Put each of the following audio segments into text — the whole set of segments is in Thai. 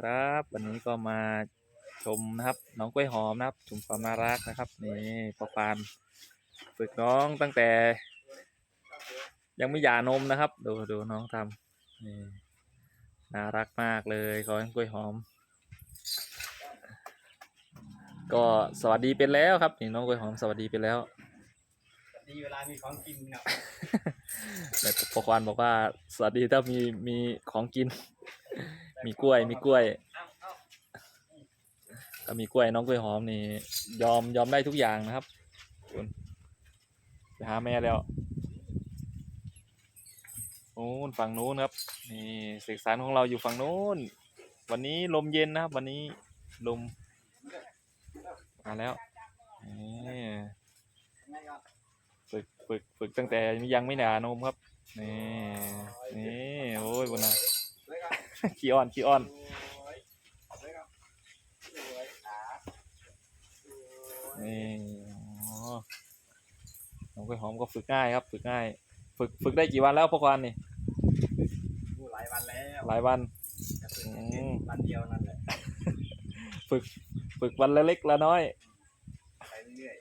ครับ วันนี้ก็มาชมนะครับ น้องกล้วยหอมนะครับชมความน่ารักนะครับนี่ปอปานฝึกน้องตั้งแต่ ยังไม่หย่านมนะครับ ดูดูน้องทำนี่น่ารักมากเลยขอให้กล้วยหอม ก็สวัสดีเป็นแล้วครับนี่น้องกล้วยหอมสวัสดีเป็นแล้วดีเวลามีของกินครับแต่ปกวานบอกว่าสวัสดีถ้ามีมีของกิน มีกล้วย มีกล้วยเอ้าเอ้าถ้ามีกล้วยน้องกล้วยหอมนี่ยอมยอมได้ทุกอย่างนะครับคุณไปหาแม่แล้วนู้นฝั่งนู้นครับนี่เสกสารของเราอยู่ฝั่งนู้น วันนี้ลมเย็นนะครับ วันนี้ลมมาแล้วนี่ฝึกฝึกฝึกตั้งแต่ยังไม่หนานมครับนี่นี่โอ้ยบนน่ะ ขี้อ้อนขี้อ้อนสวยสวยครับสวยขาสวยนี่อ๋อน้องกล้วยหอมก็ฝึกง่ายครับ ฝึกง่าย ฝึกฝึกได้กี่วันแล้วพ่อควานนี่ดูหลายวันแล้วหลายวันจะเป็นแค่วันเดียวนั่นแหละฝึกฝึกวันละเล็กละน้อยไปเรื่อย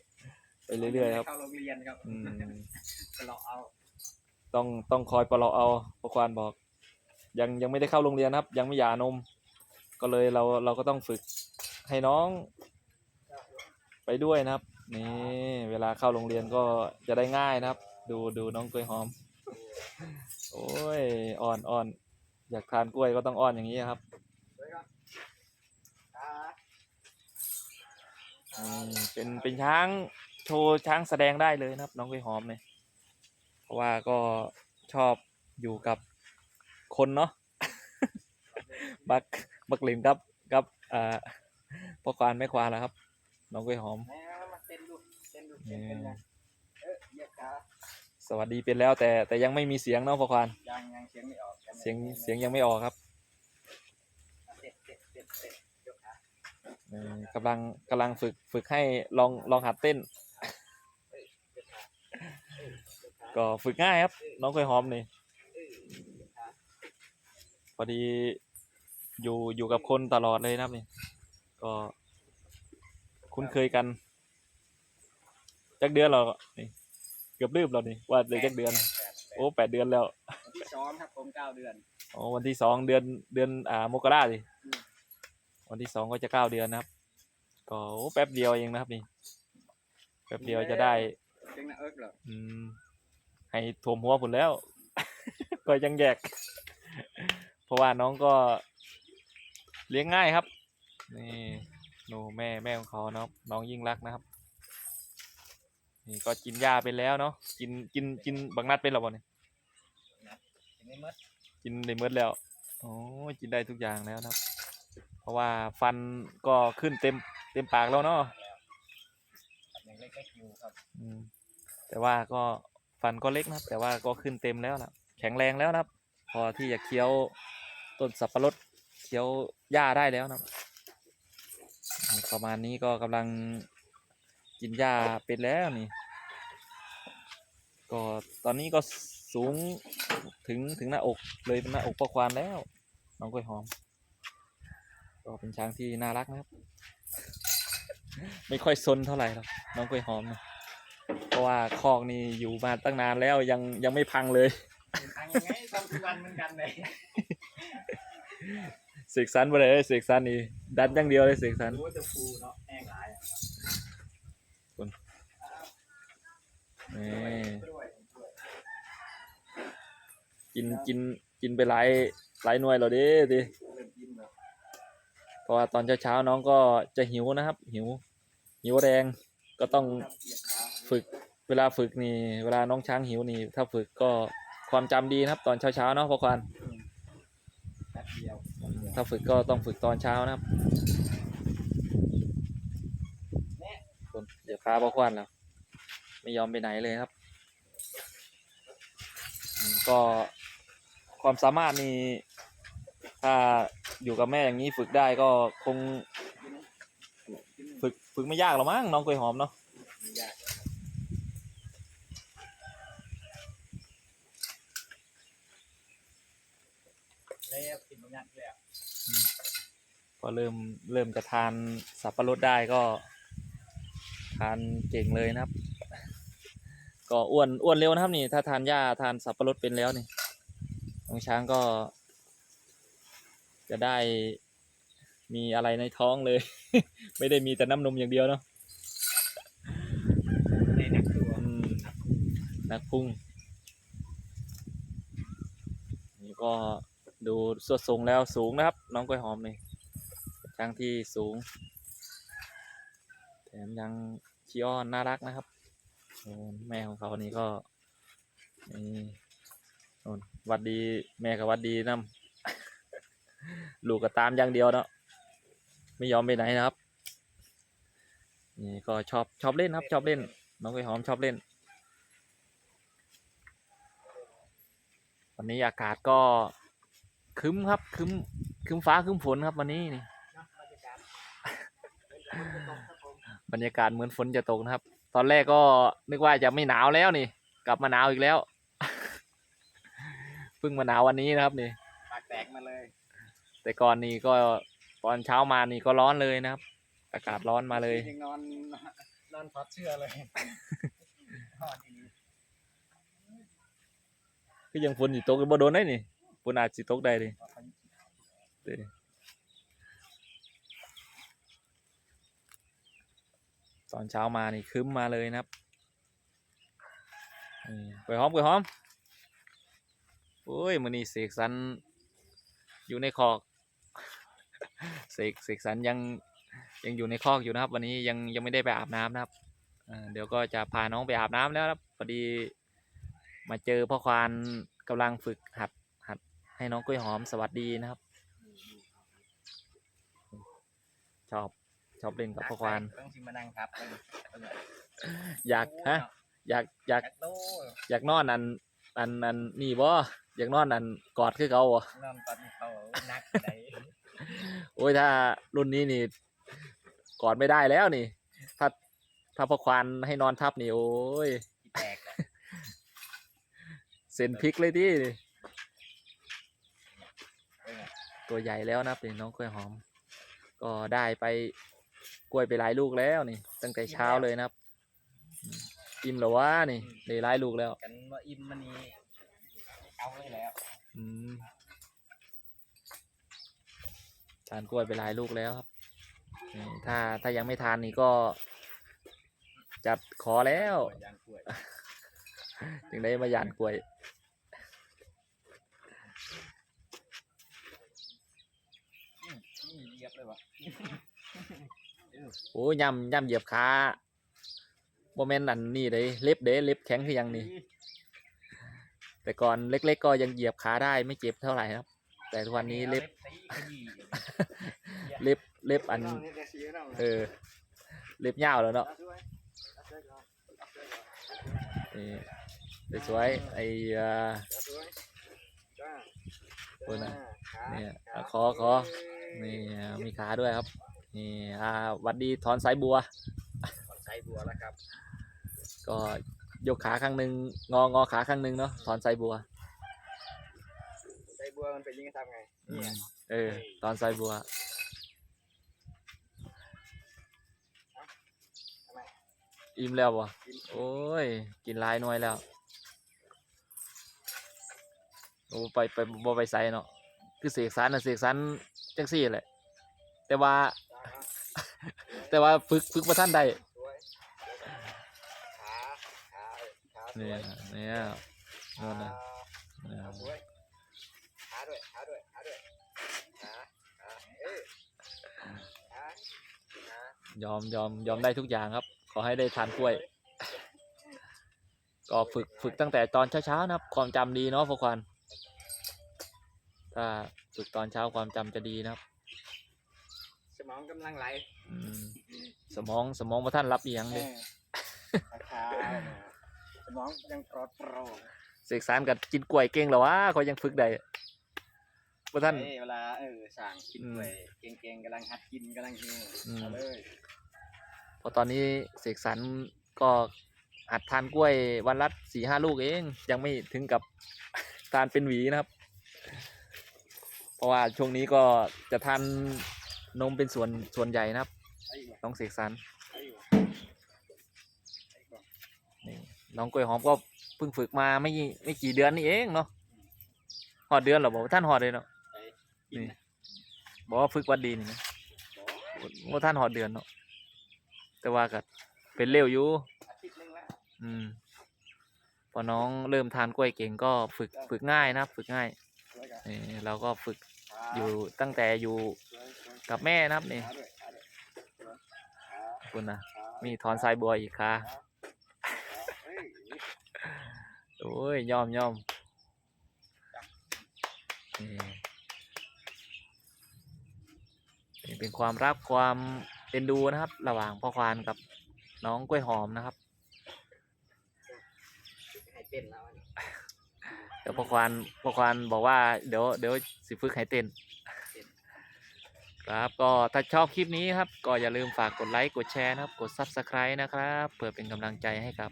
ไปเรื่อยๆครับเข้าโรงเรียนครับอืมไปรอเอา ต้องต้องคอยปลอบเอาพ่อควานบอก ยังยังไม่ได้เข้าโรงเรียนครับ ยังไม่หย่านม ก็เลยเราเราก็ต้องฝึกให้น้องไปด้วยนะครับ นี่เวลาเข้าโรงเรียนก็จะได้ง่ายนะครับ ดูดูน้องกล้วยหอม โอ้ยอ่อนอ่อนอยากทานกล้วยก็ต้องอ้อนอย่างนี้ครับเป็นเป็นช้างโชว์ช้างแสดงได้เลยนะครับ น้องกล้วยหอมเนี่ยเพราะว่าก็ชอบอยู่กับ คนเนาะบักบักหลินครับกับอ่าพ่อควานแม่ควานแล้วครับ น้องกล้วยหอมแม่มาเต้นดูเต้นดูเต้นเป็นไงเออเหยียบขาสวัสดีเป็นแล้วแต่แต่ยังไม่มีเสียงเนาะพ่อควานยังยังเสียงไม่ออกเสียงเสียงยังไม่ออกครับเต้นเต้นเต้นเต้นยกขาเออกำลังกำลังฝึกฝึกให้ลองลองหัดเต้นเอ้ยยกขาเอ้ยยกขาก็ฝึกง่ายครับ น้องกล้วยหอมนี่เอ้ยยกขาพ อดีอยู่อยู่กับคนตลอดเลยนะครับนี่ก็คุ้นเคยกัน จักเดือนเรานี่เกือบลืมเรานี่ว่าเลยจักเดือนแปดแปดโอ้แปดเดือนแล้ววันที่สองครับผมเก้าเดือนอ๋อวันที่สองเดือนเดือนอ่ามกราสิอืมวันที่สองก็จะเก้าเดือนนะครับ ก็โอ้แป๊บเดียวเองนะครับนี่แป๊บเดียวจะได้เจ๊งนะเอิร์กเหรออืมให้ถ่วมหัวผุนแล้ว ก็ยังแยก เพราะว่าน้องก็เลี้ยงง่ายครับ นี่หนูแม่แม่ของเขาเนาะน้องยิ่งรักนะครับ นี่ก็กินหญ้าไปแล้วเนาะกินกินกินบักนัดเป็นหรอบ่เนี่ยเห็นไหมมดกินได้หมดแล้วโอ้ยกินได้ทุกอย่างแล้วนะครับ เพราะว่าฟันก็ขึ้นเต็มเต็มปากแล้วเนาะยังเล็กๆอยู่ครับอืมแต่ว่าก็ฟันก็เล็กนะครับ แต่ว่าก็ขึ้นเต็มแล้วนะแข็งแรงแล้วนะครับ พอที่จะเคี้ยว ต้นสับปะรดเคี้ยวหญ้าได้แล้วนะประมาณนี้ก็กำลังกินหญ้าเป็นแล้วนี่ ก็ตอนนี้ก็สูงถึงถึงหน้าอกเลยเป็นหน้าอกพ่อควานแล้วน้องกล้วยหอม ก็เป็นช้างที่น่ารักนะครับ ไม่ค่อยซนเท่าไหร่หรอกน้องกล้วยหอมนะเพราะว่าคอกนี่อยู่มาตั้งนานแล้วยังยังไม่พังเลยทางยังไงทำทุกวันเหมือนกันเลย เสกสรรไปเลยเสกสรรนี่ดันอย่างเดียวเลยเสกสรรรู้ว่าจะฟูเนาะแห้งหลายอะนี่ด้วยกินกินกินไปหลายหลายหน่วยแล้วเดิดิเริ่มยิ้มแล้วเพราะว่าตอนเช้าๆน้องก็จะหิวนะครับ หิว หิวแรงก็ต้อง ครับเหยียบขาฝึกเวลาฝึกนี่เวลาน้องช้างหิวนี่ ถ้าฝึกก็ความจำดีนะครับ ตอนเช้าๆเนาะพ่อควานแป๊บเดียว ถ้าฝึกก็ต้องฝึกตอนเช้านะครับเดี๋ยวพาพ่อควานแล้วไม่ยอมไปไหนเลยครับ ก็ความสามารถนี่ถ้าอยู่กับแม่อย่างนี้ฝึกได้ก็คง ฝึกฝึกไม่ยากหรอกมั้งน้องกล้วยหอมเนาะ ไม่ยาก แล้วกินมันยากแล้วพอเริ่มเริ่มจะทานสับปะรดได้ก็ ทานเก่งเลยนะครับ ก็อ้วนอ้วนเร็วนะครับนี่ ถ้าทานหญ้าทานสับปะรดเป็นแล้วนี่น้องช้างก็ จะได้มีอะไรในท้องเลย ไม่ได้มีแต่น้ำนมอย่างเดียวเนาะในนักตัวอืมนักพุ่งนี่ก็ ดูสวดทรงแล้วสูงนะครับ น้องกล้วยหอมนี่ช้างที่สูง แถมยังขี้อ้อนน่ารักนะครับแม่ของเขานี่ก็นี่นนวัดดีแม่กับวัดดีน้ำลูกก็ตามอย่างเดียวเนาะไม่ยอมไปไหนนะครับนี่ก็ชอบชอบเล่นครับ ชอบเล่น น้องกล้วยหอมชอบเล่น วันนี้อากาศก็ ครึ้มครับครึ้มครึ้มฟ้าครึ้มฝนครับวันนี้นี่บรรยากาศเหมือนฝนจะตกนะครับ ตอนแรกก็นึกว่าจะไม่หนาวแล้วนี่ กลับมาหนาวอีกแล้วเพิ่งมาหนาววันนี้นะครับนี่ปากแตกมาเลย แต่ก่อนนี่ก็ตอนเช้ามานี่ก็ร้อนเลยนะครับ อากาศร้อนมาเลยยังนอนนอนพัดเสื้อเลยนอนอีกก็ยังฝนสิตกบ่โดนได้นี่ฝ นอาจสิตกได้ดิเด้ตอนเช้ามานี่ครึ้มมาเลยนะครับนี่กล้วยหอมกล้วยหอมโอ้ยมื้อนี้เสกสรรอยู่ในคอกเสกเสกสรรยังยังอยู่ในคอกอยู่นะครับ วันนี้ยังยังไม่ได้ไปอาบน้ำนะครับเดี๋ยวก็จะพาน้องไปอาบน้ำแล้วครับพอดีมาเจอพ่อควานกำลังฝึกหัด ให้น้องกล้วยหอมสวัสดีนะครับ ชอบชอบเล่นกับพ่อควานต้องชิมมานั่งครับอยากฮะอยากอยากแคทโต้อยากนอนอันอันอันนี่บ่อยากนอนอันกอดคือเขาบ่นอนตอนนี้เขานักไหนโอ้ยถ้ารุ่นนี้นี่กอดไม่ได้แล้วนี่ ถ้าถ้าพ่อควานให้นอนทับนี่โอ้ยที่แตกอะเซ็นพลิกเลยที่ เป็นไง ตัวใหญ่แล้วนะครับนี่น้องกล้วยหอม ก็ได้ไปกล้วยไปหลายลูกแล้วนี่ ตั้งแต่เช้าเลยนะครับอืมอิ่มแล้ววะนี่ได้หลายลูกแล้วกันว่าอิมมันนี่เอาเลยแล้วอืมทานกล้วยไปหลายลูกแล้วครับนี่ถ้าถ้ายังไม่ทานนี่ก็จัดขอแล้วยางกล้วยถึงได้มาหยานกล้วย อืมนี่เหยียบเลยวะ โอ้ยย่ำย่ำเหยียบขาโมเมนต์อันนี่เลยเล็บเด้เล็บแข็งคือหยังนี่แต่ก่อนเล็ก ๆ ก็ยังเหยียบขาได้ไม่เจ็บเท่าไหร่ครับ แต่ทุกวันนี้เล็บตีขยี้เล็บเล็บอันนี่ก็ชี้เราเออ เล็บยาวแล้วเนาะเอาด้วยเอาด้วยก่อนเอาด้วยก่อนนี่สวยๆไอ้เอ่อเอาด้วยจ้าโอ้ยนะขาเนี่ยขาขอขอ นี่มีขาด้วยครับ นี่อ่าหวัดดีถอนสายบัว ถอนสายบัวแล้วครับ ก็ยกขาข้างหนึ่งงองอขาข้างหนึ่งเนาะถอนสายบัวสายบัวมันเป็นยังไงทำไงอืเนี่ยมเออถอนสายบัวทำไมอิ่มแล้วบ่กินโอ้ย กินหลายหน่วยแล้วโอ้ไปไปบ่ไปใส่เนาะคือเสกสรรนะเสกสรร จังซี่แหละ แต่ว่าจ้าแต่ว่าฝึกฝึกมาท่านได้สวยขาขาขาสเนี่วยยเนี่ยนู่นนะเนี่ยขาสวยขาด้วยขาด้วยขาด้วยขาขาเอ้ยขาขายอมยอมยอมได้ทุกอย่างครับ ขอให้ได้ทานกล้วย ก็ฝึกฝึกตั้งแต่ตอนเช้าๆนะครับ ความจำดีเนาะพวกควันถ้า ฝึกตอนเช้าความจำจะดีนะครับสมองกำลังไหลอืมสมองสมองมาท่านรับอีหยังเอเลยอขาสมองยังปลอดโปร่งเสกสารกับกินกล้วยเก่งเหรอวะเขายังฝึกได้พวกท่าน เอ้ยเวลาเออสั่งกินอืมกล้วยเก่งๆกำลังหัดกินกำลังหิวอืม เอาเลยเพอตอนนี้เสกสรรก็หัดทานกล้วยวันละสี่ห้าลูกเอง ยังไม่ถึงกับ ทานเป็นหวีนะครับ เพราะว่าช่วงนี้ก็จะทานนมเป็นส่วนส่วนใหญ่นะครับไอ้บ่น้องเสกสรรไอ้บ่ไอ้บ่นี่น้องกล้วยหอมก็เพิ่งฝึกมาไม่ไม่กี่เดือนนี่เองเนาะหอดเดือนเหรอบอกว่าท่านหอดเลยเนาะไอ้กินนี่นะบอกว่าฝึกวันดีนี่นะบ่ว่าท่านหอดเดือนเนาะแต่ว่าก็เป็นเร็วอยู่อาทิตย์หนึงแล้วอืมพอน้องเริ่มทานกล้วยเก่งก็ฝึกฝึกง่ายนะครับฝึกง่ายสวยกันนี่เราก็ฝึกขา อยู่ตั้งแต่อยู่สวยสวยกับแม่นะครับนี่ขาด้วยขาด้วยสวยขาขอบคุณนะขามีถอนสายบัวอีกค่ะเฮ้ยโอ้ยยอมยอมนี่นี่เป็นความรักความเอ็นดูนะครับ ระหว่างพ่อควานกับน้องกล้วยหอมนะครับให้เต้นแล้ว แต่พ่อควานพ่อควานบอกว่าเดี๋ยวเดี๋ยวสิฝึกให้เต้นครับก็ถ้าชอบคลิปนี้ครับ ก็อย่าลืมฝากกดไลค์กดแชร์นะครับ กด Subscribe นะครับเพื่อเป็นกำลังใจให้ครับ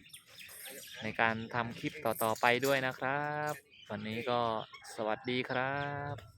ในการทำคลิปต่อๆไปด้วยนะครับ วันนี้ก็สวัสดีครับ